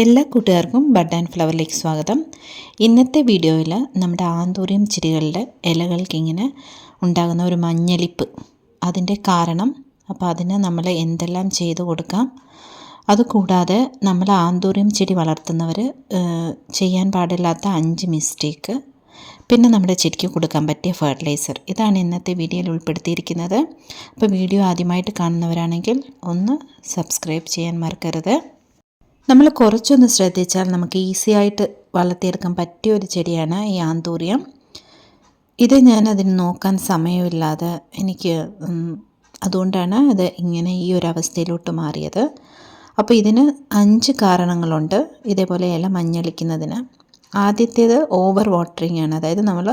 എല്ലാ കൂട്ടുകാർക്കും bud and ഫ്ലവറിലേക്ക് സ്വാഗതം. ഇന്നത്തെ വീഡിയോയിൽ നമ്മുടെ ആന്തൂറിയം ചെടികളുടെ ഇലകൾക്ക് ഇങ്ങനെ ഉണ്ടാകുന്ന ഒരു മഞ്ഞളിപ്പ്. അതിന്റെ കാരണം അപ്പോൾ അതിന് നമ്മൾ എന്തെല്ലാം ചെയ്തു കൊടുക്കാം? അതുകൂടാതെ നമ്മൾ ആന്തൂറിയം ചെടി വളർത്തുന്നവർ ചെയ്യാൻ പാടില്ലാത്ത അഞ്ച് മിസ്റ്റേക്ക് പിന്നെ നമ്മുടെ ചെടിക്ക് കൊടുക്കാൻ പറ്റിയ ഫെർട്ടിലൈസർ. ഇതാണ് ഇന്നത്തെ വീഡിയോയിൽ ഉൾപ്പെടുത്തിയിരിക്കുന്നത്. അപ്പോൾ വീഡിയോ ആദ്യമായിട്ട് കാണുന്നവരാണെങ്കിൽ ഒന്ന് സബ്സ്ക്രൈബ് ചെയ്യാൻ മറക്കരുത്. നമ്മൾ കുറച്ചൊന്ന് ശ്രദ്ധിച്ചാൽ നമുക്ക് ഈസി ആയിട്ട് വളർത്തിയെടുക്കാൻ പറ്റിയ ഒരു ചെടിയാണ് ഈ ആന്തൂറിയം. ഇത് ഞാൻ അതിന് നോക്കാൻ സമയമില്ലാതെ എനിക്ക് അതുകൊണ്ടാണ് അത് ഇങ്ങനെ ഈ ഒരു അവസ്ഥയിലോട്ട് മാറിയത്. അപ്പോൾ ഇതിന് അഞ്ച് കാരണങ്ങളുണ്ട്. ഇതേപോലെ ഇല മഞ്ഞളിക്കുന്നതിന്. ആദ്യത്തേത് ഓവർ വാട്ടറിങ് ആണ്. അതായത് നമ്മൾ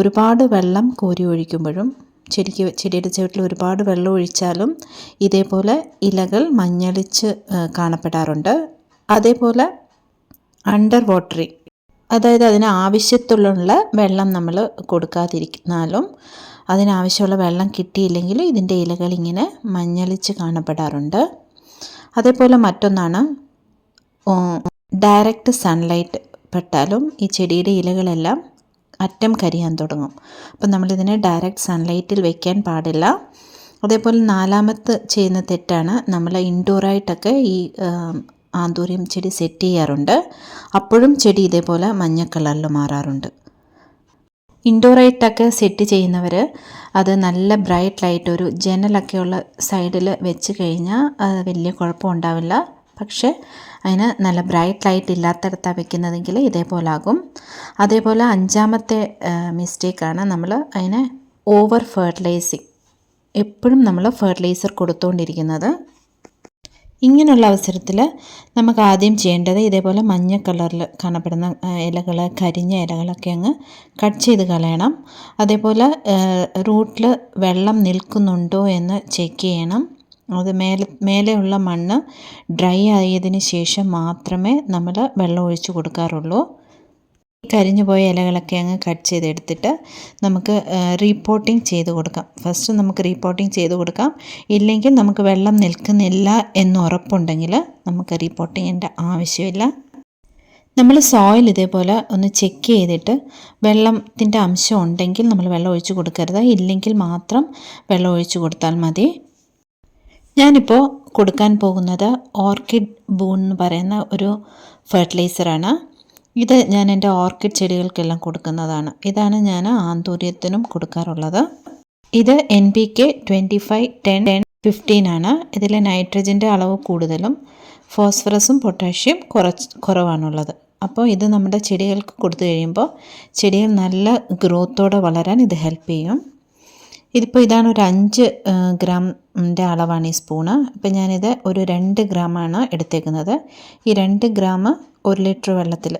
ഒരുപാട് വെള്ളം കോരി ഒഴിക്കുമ്പോഴും ചെടിക്ക് ചെടിയുടെ ചുവട്ടിൽ ഒരുപാട് വെള്ളം ഒഴിച്ചാലും ഇതേപോലെ ഇലകൾ മഞ്ഞളിച്ച് കാണപ്പെടാറുണ്ട്. അതേപോലെ അണ്ടർ വാട്ടറിങ് അതായത് അതിന് ആവശ്യത്തിലുള്ള വെള്ളം നമ്മൾ കൊടുക്കാതിരിക്കുന്നാലും അതിനാവശ്യമുള്ള വെള്ളം കിട്ടിയില്ലെങ്കിൽ ഇതിന്റെ ഇലകൾ ഇങ്ങനെ മഞ്ഞളിച്ച് കാണപ്പെടാറുണ്ട്. അതേപോലെ മറ്റൊന്നാണ് ഡയറക്റ്റ് സൺലൈറ്റ് പെട്ടാലും ഈ ചെടിയുടെ ഇലകളെല്ലാം അറ്റം കരിയാൻ തുടങ്ങും. അപ്പം നമ്മളിതിനെ ഡയറക്റ്റ് സൺലൈറ്റിൽ വെക്കാൻ പാടില്ല. അതേപോലെ നാലാമത്തെ ചെയ്യുന്ന തെറ്റാണ് നമ്മൾ ഇൻഡോറായിട്ടൊക്കെ ഈ ആന്തൂര്യം ചെടി സെറ്റ് ചെയ്യാറുണ്ട്. അപ്പോഴും ചെടി ഇതേപോലെ മഞ്ഞ കളറിൽ മാറാറുണ്ട്. ഇൻഡോറായിട്ടൊക്കെ സെറ്റ് ചെയ്യുന്നവർ അത് നല്ല ബ്രൈറ്റ് ലൈറ്റ് ഒരു ജനലൊക്കെയുള്ള സൈഡിൽ വെച്ച് കഴിഞ്ഞാൽ വലിയ കുഴപ്പമുണ്ടാവില്ല പക്ഷേ അതിന് നല്ല ബ്രൈറ്റ് ലൈറ്റ് ഇല്ലാത്തടത്താണ് വെക്കുന്നതെങ്കിൽ ഇതേപോലെ ആകും അതേപോലെ അഞ്ചാമത്തെ മിസ്റ്റേക്കാണ് നമ്മൾ അതിനെ ഓവർ ഫെർട്ടിലൈസിങ് എപ്പോഴും നമ്മൾ ഫെർട്ടിലൈസർ കൊടുത്തുകൊണ്ടിരിക്കുന്നത് ഇങ്ങനെയുള്ള അവസരത്തിൽ നമുക്ക് ആദ്യം ചെയ്യേണ്ടത് ഇതേപോലെ മഞ്ഞ കളറിൽ കാണപ്പെടുന്ന ഇലകൾ കരിഞ്ഞ ഇലകളൊക്കെ അങ്ങ് കട്ട് ചെയ്ത് കളയണം. അതേപോലെ റൂട്ടിൽ വെള്ളം നിൽക്കുന്നുണ്ടോ എന്ന് ചെക്ക് ചെയ്യണം. അത് മേലെ മേലെയുള്ള മണ്ണ് ഡ്രൈ ആയതിന് ശേഷം മാത്രമേ നമ്മൾ വെള്ളം ഒഴിച്ച് കൊടുക്കാറുള്ളൂ. കരിഞ്ഞു പോയ ഇലകളൊക്കെ അങ്ങ് കട്ട് ചെയ്തെടുത്തിട്ട് നമുക്ക് റീപ്പോർട്ടിങ് ചെയ്ത് കൊടുക്കാം. ഫസ്റ്റ് നമുക്ക് റീപ്പോർട്ടിങ് ചെയ്ത് കൊടുക്കാം. ഇല്ലെങ്കിൽ നമുക്ക് വെള്ളം നിൽക്കുന്നില്ല എന്ന് ഉറപ്പുണ്ടെങ്കിൽ നമുക്ക് റീപ്പോർട്ടിങ്ങിന്റെ ആവശ്യമില്ല. നമ്മൾ സോയിൽ ഇതേപോലെ ഒന്ന് ചെക്ക് ചെയ്തിട്ട് വെള്ളത്തിന്റെ അംശം ഉണ്ടെങ്കിൽ നമ്മൾ വെള്ളം ഒഴിച്ച് കൊടുക്കരുത്. ഇല്ലെങ്കിൽ മാത്രം വെള്ളം ഒഴിച്ച് കൊടുത്താൽ മതി. ഞാനിപ്പോൾ കൊടുക്കാൻ പോകുന്നത് ഓർക്കിഡ് ബൂൺ എന്ന് പറയുന്ന ഒരു ഫെർട്ടിലൈസറാണ് ഇത് ഞാൻ എന്റെ ഓർക്കിഡ് ചെടികൾക്കെല്ലാം കൊടുക്കുന്നതാണ്. ഇതാണ് ഞാൻ ആന്തൂര്യത്തിനും കൊടുക്കാറുള്ളത്. ഇത് N P K twenty five ten ten fifteen ആണ്. ഇതിൽ നൈട്രജന്റെ അളവ് കൂടുതലും ഫോസ്ഫറസും പൊട്ടാഷ്യം കുറച്ച് കുറവാണുള്ളത്. അപ്പോൾ ഇത് നമ്മുടെ ചെടികൾക്ക് കൊടുത്തു കഴിയുമ്പോൾ ചെടികൾ നല്ല ഗ്രോത്തോടെ വളരാൻ ഇത് ഹെൽപ്പ് ചെയ്യും. ഇതിപ്പോൾ ഇതാണ് ഒരു അഞ്ച് ഗ്രാമിന്റെ അളവാണ് ഈ സ്പൂണ്. ഇപ്പം ഞാനിത് ഒരു രണ്ട് ഗ്രാമാണ് എടുത്തേക്കുന്നത്. ഈ രണ്ട് ഗ്രാം ഒരു ലിറ്റർ വെള്ളത്തിൽ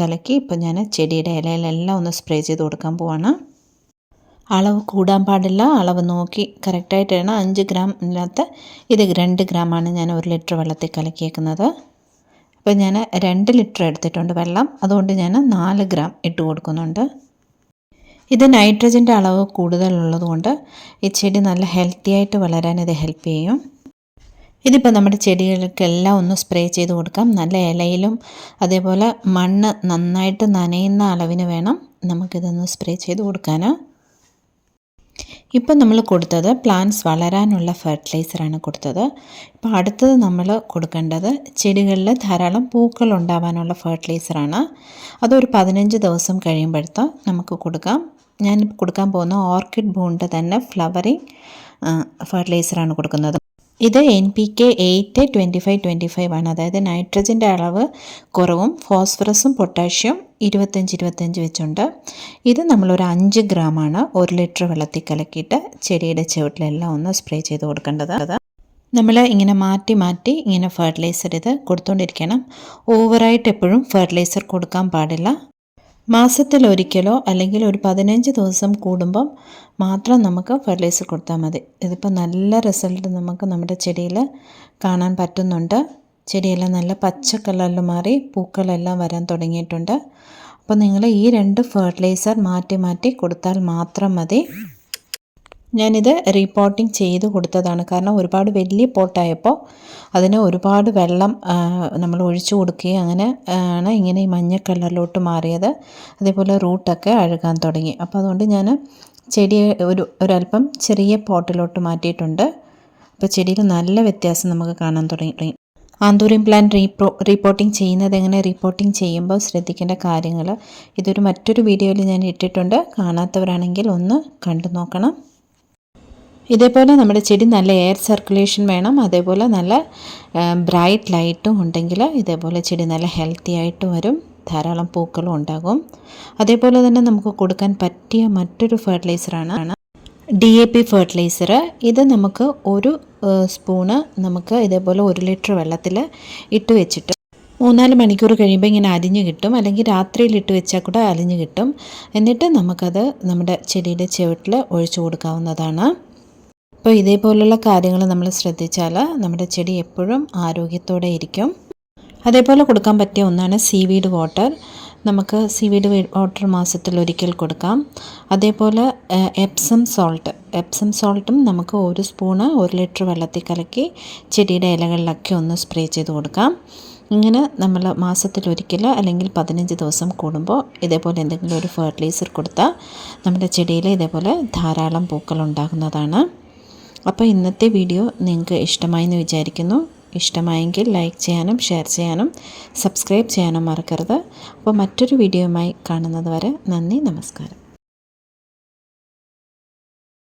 കലക്കി ഇപ്പം ഞാൻ ചെടിയുടെ ഇലയിലെല്ലാം ഒന്ന് സ്പ്രേ ചെയ്ത് കൊടുക്കാൻ പോവാണ്. അളവ് കൂടാൻ പാടില്ല. അളവ് നോക്കി കറക്റ്റായിട്ട് വേണം. അഞ്ച് ഗ്രാം ഇല്ലാത്ത ഇത് രണ്ട് ഗ്രാമാണ് ഞാൻ ഒരു ലിറ്റർ വെള്ളത്തിൽ കലക്കിയേക്കുന്നത്. അപ്പോൾ ഞാൻ രണ്ട് ലിറ്റർ എടുത്തിട്ടുണ്ട് വെള്ളം. അതുകൊണ്ട് ഞാൻ നാല് ഗ്രാം ഇട്ട് കൊടുക്കുന്നുണ്ട്. ഇത് നൈട്രജന്റെ അളവ് കൂടുതലുള്ളതുകൊണ്ട് ഈ ചെടി നല്ല ഹെൽത്തി ആയിട്ട് വളരാൻ ഇത് ഹെൽപ്പ് ചെയ്യും. ഇതിപ്പോൾ നമ്മുടെ ചെടികൾക്കെല്ലാം ഒന്ന് സ്പ്രേ ചെയ്ത് കൊടുക്കാം. നല്ല ഇലയിലും അതേപോലെ മണ്ണ് നന്നായിട്ട് നനയുന്ന അളവിന് വേണം നമുക്കിതൊന്ന് സ്പ്രേ ചെയ്ത് കൊടുക്കാൻ ഇപ്പം നമ്മൾ കൊടുത്തത് പ്ലാന്റ്സ് വളരാനുള്ള ഫെർട്ടിലൈസറാണ് കൊടുത്തത്. ഇപ്പോൾ അടുത്തത് നമ്മൾ കൊടുക്കേണ്ടത് ചെടികളിൽ ധാരാളം പൂക്കൾ ഉണ്ടാവാനുള്ള ഫെർട്ടിലൈസറാണ്. അതൊരു പതിനഞ്ച് ദിവസം കഴിയുമ്പോഴത്തെ നമുക്ക് കൊടുക്കാം. ഞാൻ കൊടുക്കാൻ പോകുന്ന ഓർക്കിഡ് ബോണ്ട് തന്നെ ഫ്ലവറിങ് ഫെർട്ടിലൈസറാണ് കൊടുക്കുന്നത്. ഇത് N P K eight twenty five twenty five ആണ്. അതായത് നൈട്രജന്റെ അളവ് കുറവും ഫോസ്ഫറസും പൊട്ടാഷ്യം ഇരുപത്തഞ്ച് ഇരുപത്തഞ്ച് വെച്ചുണ്ട് ഇത് നമ്മളൊരു അഞ്ച് ഗ്രാമാണ് ഒരു ലിറ്റർ വെള്ളത്തിൽ കലക്കിയിട്ട് ചെടിയുടെ ചുവട്ടിലെല്ലാം ഒന്ന് സ്പ്രേ ചെയ്ത് കൊടുക്കേണ്ടത്. നമ്മൾ ഇങ്ങനെ മാറ്റി മാറ്റി ഇങ്ങനെ ഫെർട്ടിലൈസർ ഇത് കൊടുത്തുകൊണ്ടിരിക്കണം ഓവറായിട്ട് എപ്പോഴും ഫെർട്ടിലൈസർ കൊടുക്കാൻ പാടില്ല. മാസത്തിലൊരിക്കലോ അല്ലെങ്കിൽ ഒരു പതിനഞ്ച് ദിവസം കൂടുമ്പം മാത്രം നമുക്ക് ഫെർട്ടിലൈസർ കൊടുത്താൽ മതി. ഇതിപ്പോൾ നല്ല റിസൾട്ട് നമുക്ക് നമ്മുടെ ചെടിയിൽ കാണാൻ പറ്റുന്നുണ്ട്. ചെടിയെല്ലാം നല്ല പച്ച കളറിൽ മാറി പൂക്കളെല്ലാം വരാൻ തുടങ്ങിയിട്ടുണ്ട്. അപ്പോൾ നിങ്ങൾ ഈ രണ്ട് ഫെർട്ടിലൈസർ മാറ്റി മാറ്റി കൊടുത്താൽ മാത്രം മതി. ഞാനിത് റീപോട്ടിങ് ചെയ്ത് കൊടുത്തതാണ്. കാരണം ഒരുപാട് വലിയ പോട്ടായപ്പോൾ അതിന് ഒരുപാട് വെള്ളം നമ്മൾ ഒഴിച്ചു കൊടുക്കുകയും അങ്ങനെ ആണ് ഇങ്ങനെ ഈ മഞ്ഞ കളറിലോട്ട് മാറിയത്. അതേപോലെ റൂട്ടൊക്കെ അഴുകാൻ തുടങ്ങി. അപ്പോൾ അതുകൊണ്ട് ഞാൻ ചെടി ഒരു ഒരല്പം ചെറിയ പോട്ടിലോട്ട് മാറ്റിയിട്ടുണ്ട്. അപ്പോൾ ചെടിയിൽ നല്ല വ്യത്യാസം നമുക്ക് കാണാൻ തുടങ്ങി ആന്തൂറിയം പ്ലാൻ റീപ്രോ റിപ്പോർട്ടിംഗ് ചെയ്യുന്നത് എങ്ങനെ റിപ്പോർട്ടിംഗ് ചെയ്യുമ്പോൾ ശ്രദ്ധിക്കേണ്ട കാര്യങ്ങൾ ഇതൊരു മറ്റൊരു വീഡിയോയിൽ ഞാൻ ഇട്ടിട്ടുണ്ട്. കാണാത്തവരാണെങ്കിൽ ഒന്ന് കണ്ടു നോക്കണം. ഇതേപോലെ നമ്മുടെ ചെടി നല്ല എയർ സർക്കുലേഷൻ വേണം. അതേപോലെ നല്ല ബ്രൈറ്റ് ലൈറ്റും ഉണ്ടെങ്കിൽ ഇതേപോലെ ചെടി നല്ല ഹെൽത്തി ആയിട്ട് വരും. ധാരാളം പൂക്കളും ഉണ്ടാകും. അതേപോലെ തന്നെ നമുക്ക് കൊടുക്കാൻ പറ്റിയ മറ്റൊരു ഫെർട്ടിലൈസറാണ് ഡി എ പി ഫെർട്ടിലൈസർ ഇത് നമുക്ക് ഒരു സ്പൂണ് നമുക്ക് ഇതേപോലെ ഒരു ലിറ്റർ വെള്ളത്തിൽ ഇട്ട് വെച്ചിട്ട് മൂന്നാൽ മണിക്കൂർ കഴിയുമ്പോൾ ഇങ്ങനെ അലിഞ്ഞ് കിട്ടും. അല്ലെങ്കിൽ രാത്രിയിൽ ഇട്ട് വെച്ചാൽ കൂടെ അലിഞ്ഞു കിട്ടും. എന്നിട്ട് നമുക്കത് നമ്മുടെ ചെടിയുടെ ചുവട്ടിൽ ഒഴിച്ചു കൊടുക്കാവുന്നതാണ്. അപ്പോൾ ഇതേപോലുള്ള കാര്യങ്ങൾ നമ്മൾ ശ്രദ്ധിച്ചാൽ നമ്മുടെ ചെടി എപ്പോഴും ആരോഗ്യത്തോടെ ഇരിക്കും. അതേപോലെ കൊടുക്കാൻ പറ്റിയ ഒന്നാണ് സീവീഡ് വാട്ടർ നമുക്ക് സീവീഡ് വാട്ടർ മാസത്തിൽ ഒരിക്കൽ കൊടുക്കാം. അതേപോലെ എപ്സം സോൾട്ട് എപ്സം സോൾട്ടും നമുക്ക് ഒരു സ്പൂണ് ഒരു ലിറ്റർ വെള്ളത്തിൽ കലക്കി ചെടിയുടെ ഇലകളിലൊക്കെ ഒന്ന് സ്പ്രേ ചെയ്ത് കൊടുക്കാം. ഇങ്ങനെ നമ്മൾ മാസത്തിൽ ഒരിക്കൽ അല്ലെങ്കിൽ പതിനഞ്ച് ദിവസം കൂടുമ്പോൾ ഇതേപോലെ എന്തെങ്കിലും ഒരു ഫെർട്ടിലൈസർ കൊടുത്താൽ നമ്മുടെ ചെടിയിൽ ഇതേപോലെ ധാരാളം പൂക്കൾ ഉണ്ടാകുന്നതാണ്. അപ്പോൾ ഇന്നത്തെ വീഡിയോ നിങ്ങൾക്ക് ഇഷ്ടമായെന്ന് വിചാരിക്കുന്നു. ഇഷ്ടമായെങ്കിൽ ലൈക്ക് ചെയ്യാനും ഷെയർ ചെയ്യാനും സബ്സ്ക്രൈബ് ചെയ്യാനും മറക്കരുത്. അപ്പോൾ മറ്റൊരു വീഡിയോയുമായി കാണുന്നത് വരെ നന്ദി നമസ്കാരം.